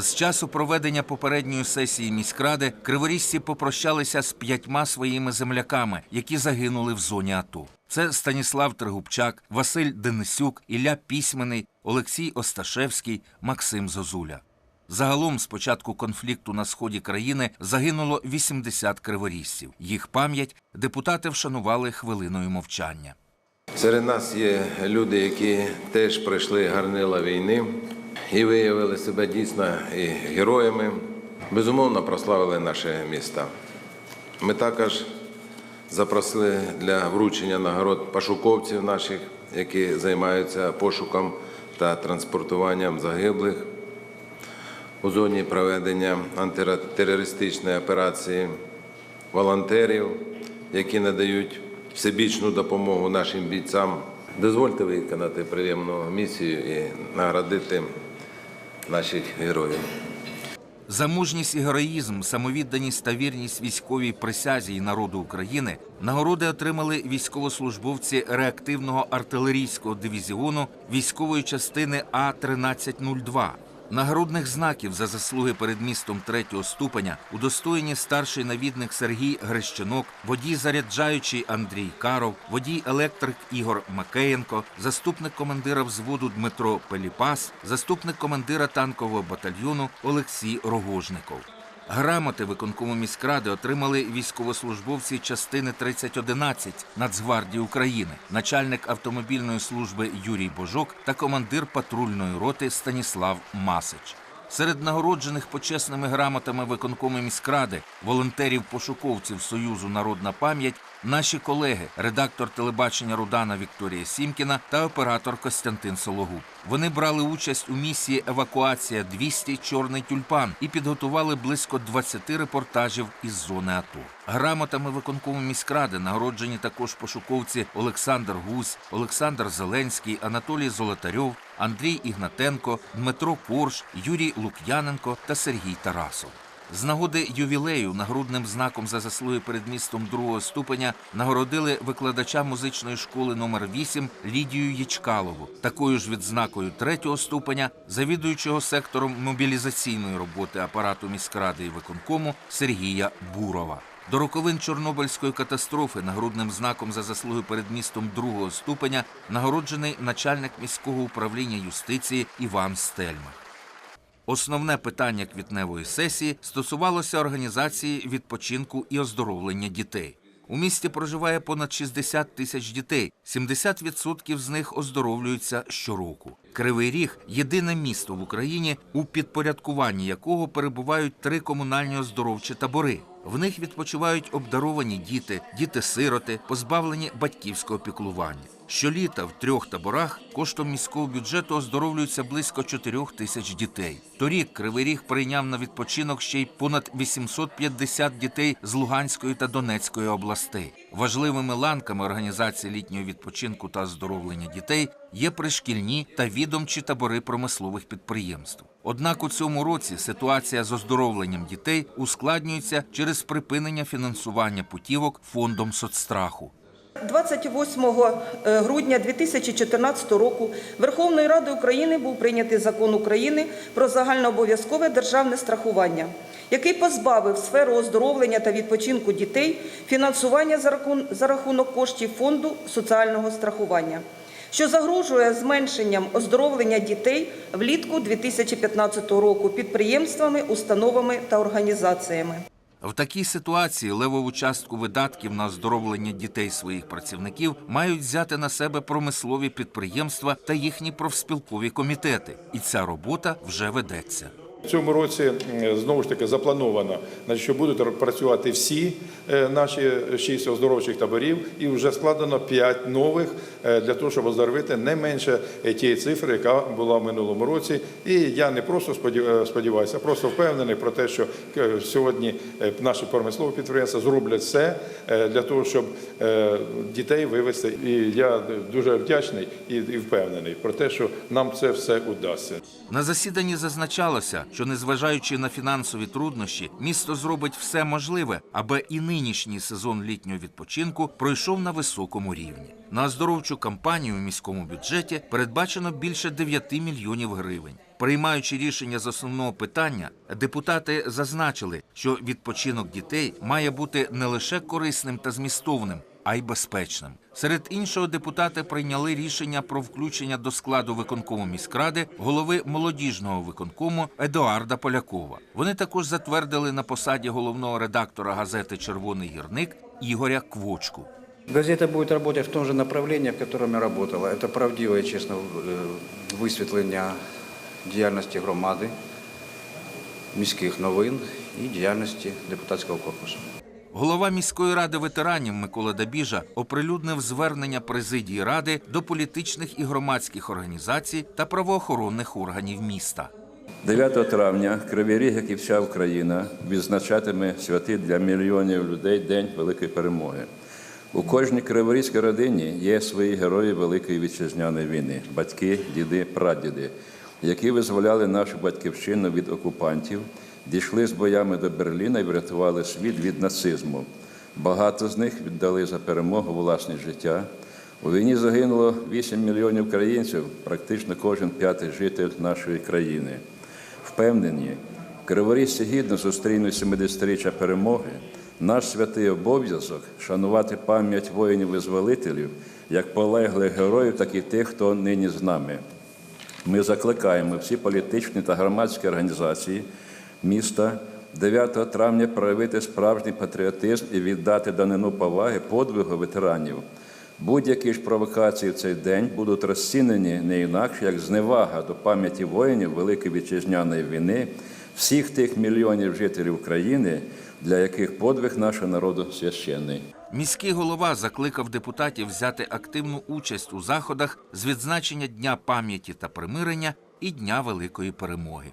З часу проведення попередньої сесії міськради криворізці попрощалися з п'ятьма своїми земляками, які загинули в зоні АТО. Це Станіслав Тригубчак, Василь Денисюк, Ілля Пісьменний, Олексій Осташевський, Максим Зозуля. Загалом з початку конфлікту на сході країни загинуло 80 криворізців. Їх пам'ять депутати вшанували хвилиною мовчання. Серед нас є люди, які теж пройшли гарнила війни і виявили себе дійсно і героями. Безумовно, прославили наше міста. Ми також запросили для вручення нагород пошуковців наших, які займаються пошуком та транспортуванням загиблих у зоні проведення антитерористичної операції, волонтерів, які надають всебічну допомогу нашим бійцям. Дозвольте виконати приємну місію і наградити наших героїв. За мужність і героїзм, самовідданість та вірність військовій присязі і народу України нагороди отримали військовослужбовці реактивного артилерійського дивізіону військової частини А 1302 Нагородних знаків за заслуги перед містом третього ступеня удостоєні старший навідник Сергій Грещенок, водій заряджаючий Андрій Каров, водій електрик Ігор Макеєнко, заступник командира взводу Дмитро Пеліпас, заступник командира танкового батальйону Олексій Рогожников. Грамоти виконкому міськради отримали військовослужбовці частини 3011 Нацгвардії України, начальник автомобільної служби Юрій Божок та командир патрульної роти Станіслав Масич. Серед нагороджених почесними грамотами виконкому міськради, волонтерів-пошуковців Союзу Народна пам'ять, наші колеги, редактор телебачення Рудана Вікторія Сімкіна та оператор Костянтин Сологуб. Вони брали участь у місії Евакуація 200 Чорний тюльпан і підготували близько 20 репортажів із зони АТО. Грамотами виконкому міськради нагороджені також пошуковці Олександр Гусь, Олександр Зеленський, Анатолій Золотарьов, Андрій Ігнатенко, Дмитро Порш, Юрій Лук'яненко та Сергій Тарасов. З нагоди ювілею нагрудним знаком за заслуги перед містом другого ступеня нагородили викладача музичної школи номер 8 Лідію Ячкалову, такою ж відзнакою третього ступеня завідуючого сектором мобілізаційної роботи апарату міськради і виконкому Сергія Бурова. До роковин Чорнобильської катастрофи нагрудним знаком за заслуги перед містом другого ступеня нагороджений начальник міського управління юстиції Іван Стельмах. Основне питання квітневої сесії стосувалося організації відпочинку і оздоровлення дітей. У місті проживає понад 60 тисяч дітей. 70% з них оздоровлюються щороку. Кривий Ріг єдине місто в Україні, у підпорядкуванні якого перебувають три комунальні оздоровчі табори. В них відпочивають обдаровані діти, діти-сироти, позбавлені батьківського піклування. Щоліта в трьох таборах коштом міського бюджету оздоровлюються близько 4 тисяч дітей. Торік Кривий Ріг прийняв на відпочинок ще й понад 850 дітей з Луганської та Донецької областей. Важливими ланками організації літнього відпочинку та оздоровлення дітей є пришкільні та відомчі табори промислових підприємств. Однак у цьому році ситуація з оздоровленням дітей ускладнюється через припинення фінансування путівок фондом соцстраху. 28 е, грудня 2014 року Верховною Радою України був прийнятий закон України про загальнообов'язкове державне страхування, який позбавив сферу оздоровлення та відпочинку дітей фінансування за рахун- за рахунок коштів фонду соціального страхування, що загрожує зменшенням оздоровлення дітей влітку 2015 року підприємствами, установами та організаціями. В такій ситуації левову частку видатків на оздоровлення дітей своїх працівників мають взяти на себе промислові підприємства та їхні профспілкові комітети. І ця робота вже ведеться. В цьому році знову ж таки заплановано, що будуть працювати всі е, наші шість оздоровчих таборів, і вже складено п'ять нових е, для того, щоб оздоровити не менше е, тієї цифри, яка була в минулому році. І я не просто сподів- сподіваюся, а просто впевнений про те, що сьогодні наші промислові підприємства зроблять все для того, щоб дітей вивести. І я дуже вдячний і впевнений про те, що нам це все удасться. На засіданні зазначалося, що незважаючи на фінансові труднощі, місто зробить все можливе, аби і нинішній сезон літнього відпочинку пройшов на високому рівні. На оздоровчу кампанію у міському бюджеті передбачено більше 9 мільйонів гривень. Приймаючи рішення з основного питання, депутати зазначили, що відпочинок дітей має бути не лише корисним та змістовним, а й безпечним. Серед іншого, депутати прийняли рішення про включення до складу виконкому міськради голови молодіжного виконкому Едуарда Полякова. Вони також затвердили на посаді головного редактора газети Червоний гірник Ігоря Квочку. Газета будет работать в том же направлении, в котором я работала. Это правдивое, честно, э, висвітлення діяльності громади, міських новин і діяльності депутатського корпусу. Голова міської ради ветеранів Микола Дабіжа оприлюднив звернення президії ради до політичних і громадських організацій та правоохоронних органів міста. 9 травня Кривий Ріг, як і вся Україна, відзначатиме святий для мільйонів людей День Великої Перемоги. У кожній криворізькій родині є свої герої Великої вітчизняної війни батьки, діди, прадіди, які визволяли нашу батьківщину від окупантів, дійшли з боями до Берліна і врятували світ від нацизму. Багато з них віддали за перемогу власне життя. У війні загинуло 8 мільйонів українців, практично кожен п'ятий житель нашої країни. Впевнені, криворізці гідно зустрінуть 70-річчя перемоги. Наш святий обов'язок шанувати пам'ять воїнів-визволителів, як полеглих героїв, так і тих, хто нині з нами. Ми закликаємо всі політичні та громадські організації міста 9 травня проявити справжній патріотизм і віддати данину поваги подвигу ветеранів. Будь-які ж провокації в цей день будуть розцінені не інакше як зневага до пам'яті воїнів Великої вітчизняної війни, всіх тих мільйонів жителів України, для яких подвиг нашого народу священний. Міський голова закликав депутатів взяти активну участь у заходах з відзначення Дня пам'яті та примирення і Дня Великої Перемоги.